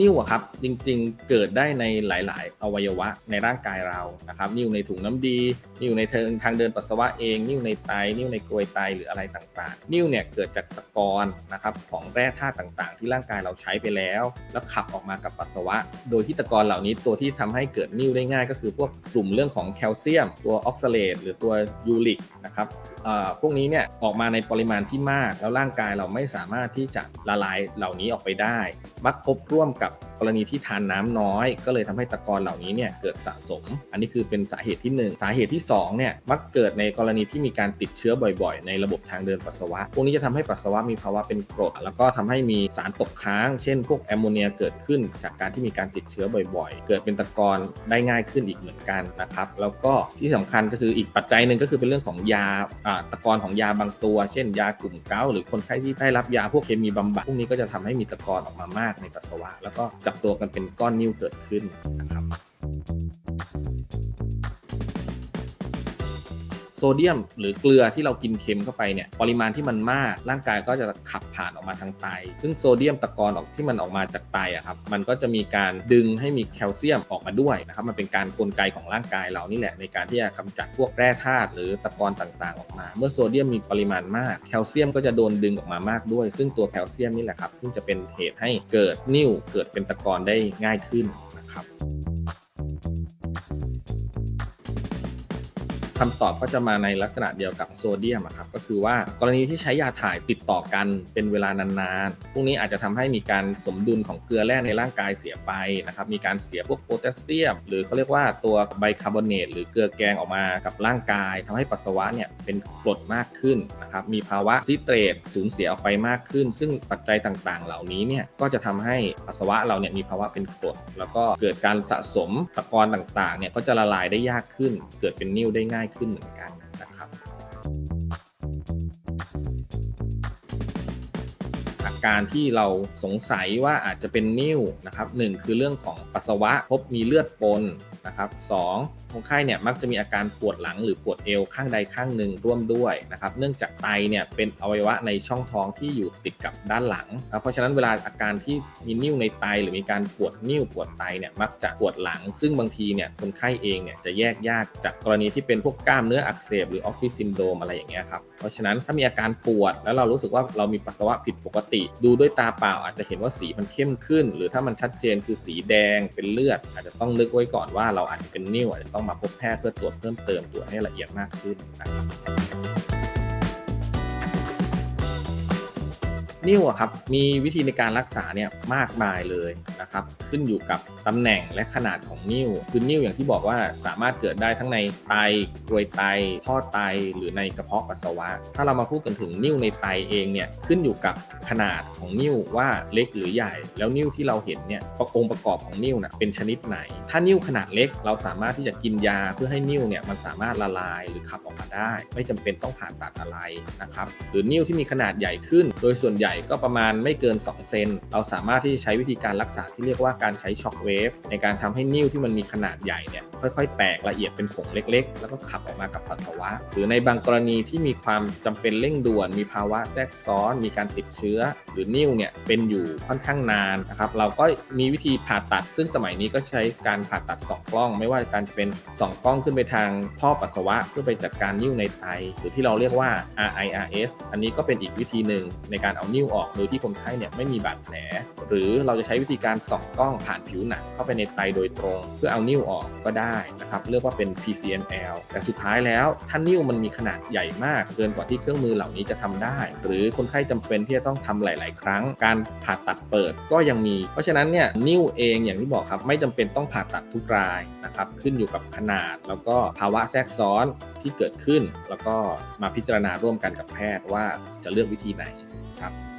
นิ่วอะครับ จริงๆ เกิดได้ในหลาย ๆ อวัยวะในร่างกายเรานะครับนิ่วในถุงน้ำดีนิ่วในทางทางเดินปัสสาวะเองนิ่วในไตนิ่วในกรวยไตหรืออะไรต่างๆ นิ่วเนี่ยเกิดจากตะกอนนะครับของแร่ธาตุต่างๆ ที่ร่างกายเราใช้ไปแล้ว แล้วขับออกมากับปัสสาวะ โดยที่ตะกอนเหล่านี้ตัวที่ทำให้เกิดนิ่วได้ง่าย ก็คือพวกกลุ่มเรื่องของแคลเซียม ตัวออกซาเลตหรือตัวยูริกนะครับเอ่อพวกนี้เนี่ยออกมาในปริมาณที่มาก แล้วร่างกายเราไม่สามารถที่จะละลายเหล่านี้ออกไปได้ มักพบร่วมกับกรณีที่ทานน้ำน้อย ก็เลยทำให้ตะกอนเหล่านี้เนี่ยเกิดสะสม อันนี้คือเป็นสาเหตุที่ 1 สาเหตุที่2เนี่ยมักเกิดในกรณีที่มีการติดเชื้อบ่อยๆ ในระบบทางเดินปัสสาวะ พวกนี้จะทำให้ปัสสาวะมีภาวะเป็นกรด แล้วก็ทำให้มีสารตกค้าง เช่น พวกแอมโมเนียเกิดขึ้นจากการที่มีการติดเชื้อบ่อยๆ เกิดเป็นตะกอนได้ง่ายขึ้นอีกเหมือนกันนะครับ แล้วก็ที่สำคัญก็คืออีกปัจจัยหนึ่งก็คือเป็นเรื่องของยาตะกอนของยาบางตัว เช่น ยากลุ่มเกาหรือคนไข้ที่ได้รับยาพวกเคมีบำบัด พวกนี้ก็จะทำให้มีตะกอนออกมามากในปัสสาวะแล้วก็จับตัวกันเป็นก้อนนิ่วเกิดขึ้นนะครับ โซเดียม หรือเกลือที่เรากินเค็มเข้าไปเนี่ยปริมาณที่มันมากร่างกายก็จะขับผ่านออกมาทางไต ซึ่งโซเดียมตะกอนออกที่มันออกมาจากไตอะครับมันก็จะมีการดึงให้มีแคลเซียมออกมาด้วยนะครับมันเป็นการกลไกของร่างกายเรานี่แหละในการที่จะกำจัดพวกแร่ธาตุหรือตะกอนต่างๆ ออกมา เมื่อโซเดียมมีปริมาณมากแคลเซียมก็จะโดนดึงออกมามากด้วย ซึ่งตัวแคลเซียมนี่แหละครับซึ่งจะเป็นเหตุให้เกิดนิ่วเกิดเป็นตะกอนได้ง่ายขึ้นนะครับ คำตอบก็จะมาในลักษณะเดียวกับโซเดียมครับ ก็คือว่ากรณีที่ใช้ยาถ่ายติดต่อกันเป็นเวลานานๆ พวกนี้อาจจะทำให้มีการสมดุลของเกลือแร่ในร่างกายเสียไปนะครับ มีการเสียพวกโพแทสเซียม หรือเขาเรียกว่าตัวไบคาร์บอเนตหรือเกลือแกงออกมากับร่างกายทำให้ปัสสาวะเนี่ยเป็นกรดมากขึ้นนะครับ มีภาวะซิเตรตสูญเสียออกไปมากขึ้น ซึ่งปัจจัยต่างๆ เหล่านี้เนี่ยก็จะทำให้ปัสสาวะเราเนี่ยมีภาวะเป็นกรด แล้วก็เกิดการสะสมตะกอนต่างๆเนี่ยก็จะละลายได้ยากขึ้น เกิดเป็นนิ่วได้ง่ายขึ้นเหมือน การที่เราสงสัยว่าอาจจะเป็นนิ่วนะครับหนึ่งคือเรื่องของปัสสาวะพบมีเลือดปนนะครับสองคนไข้เนี่ยมักจะมีอาการปวดหลังหรือปวดเอวข้างใดข้างหนึ่งร่วมด้วยนะครับเนื่องจากไตเนี่ยเป็นอวัยวะในช่องท้องที่อยู่ติดกับด้านหลังนะเพราะฉะนั้นเวลาอาการที่มีนิ่วในไต หรือมีการปวดนิ่วปวดไตเนี่ยมักจะปวดหลัง ซึ่งบางทีเนี่ยคนไข้เองเนี่ยจะแยกยากจากกรณีที่เป็นพวกกล้ามเนื้ออักเสบหรือออฟฟิศซินโดรมอะไรอย่างเงี้ยครับเพราะฉะนั้นถ้ามีอาการปวดแล้วเรารู้สึกว่าเรามีปัสสาวะผิดปกติดูด้วยตาเปล่าอาจจะเห็นว่าสีมันเข้มขึ้น หรือถ้ามันชัดเจนคือสีแดงเป็นเลือด อาจจะต้องนึกไว้ก่อนว่าเราอาจจะเป็นนิ่วอาจจะต้องมาพบแพทย์เพื่อตรวจเพิ่มเติมตรวจให้ละเอียดมากขึ้นนะครับ นิ่วครับมีวิธีในการรักษาเนี่ยมากมายเลยนะครับขึ้นอยู่กับตำแหน่งและขนาดของนิ่วคือนิ่วอย่างที่บอกว่าสามารถเกิดได้ทั้งในไตกรวยไตท่อไตหรือในกระเพาะปัสสาวะ ถ้าเรามาพูดกันถึงนิ่วในไตเองเนี่ยขึ้นอยู่กับขนาดของนิ่วว่าเล็กหรือใหญ่ แล้วนิ่วที่เราเห็นเนี่ยประองค์ประกอบของนิ่วน่ะเป็นชนิดไหน ถ้านิ่วขนาดเล็กเราสามารถที่จะกินยาเพื่อให้นิ่วเนี่ยมันสามารถละลายหรือขับออกมาได้ ไม่จำเป็นต้องผ่าตัดอะไรนะครับหรือนิ่วที่มีขนาดใหญ่ขึ้น โดยส่วนใหญ่ก็ประมาณไม่เกิน 2 เซน เราสามารถที่จะใช้วิธีการรักษาที่เรียกว่าการใช้ช็อคเวฟในการทำให้นิ่วที่มันมีขนาดใหญ่เนี่ยค่อยๆ แตกละเอียดเป็นผงเล็ก ๆ แล้วก็ขับออกมากับปัสสาวะ หรือในบางกรณีที่มีความจำเป็นเร่งด่วน มีภาวะแทรกซ้อน มีการติดเชื้อ หรือนิ่วเนี่ยเป็นอยู่ค่อนข้างนานนะครับเราก็มีวิธีผ่าตัด ซึ่งสมัยนี้ก็ใช้การผ่าตัดสองกล้อง ไม่ว่าการจะเป็นสองกล้องขึ้นไปทางท่อปัสสาวะเพื่อไปจัดการนิ่วในไตหรือที่เราเรียกว่า RIRS อันนี้ก็เป็นอีกวิธีหนึ่งในการเอานิ่วออกโดยที่คนไข้เนี่ยไม่มีบาดแผล หรือเราจะใช้วิธีการส่องกล้องผ่านผิวหนังเข้าไปในไตโดยตรง เพื่อเอานิ่วออกก็ได้นะครับเรียกว่าเป็น PCNL แต่สุดท้ายแล้วถ้านิ่วมันมีขนาดใหญ่มากเกินกว่าที่เครื่องมือเหล่านี้จะทำได้ หรือคนไข้จำเป็นที่จะต้องทำหลาย ๆ ครั้ง การผ่าตัดเปิดก็ยังมี เพราะฉะนั้นเนี่ยนิ่วเองอย่างที่บอกครับไม่จำเป็นต้องผ่าตัดทุกรายนะครับขึ้นอยู่กับขนาด แล้วก็ภาวะแทรกซ้อนที่เกิดขึ้น แล้วก็มาพิจารณาร่วมกันกับแพทย์ว่าจะเลือกวิธีไหนครับ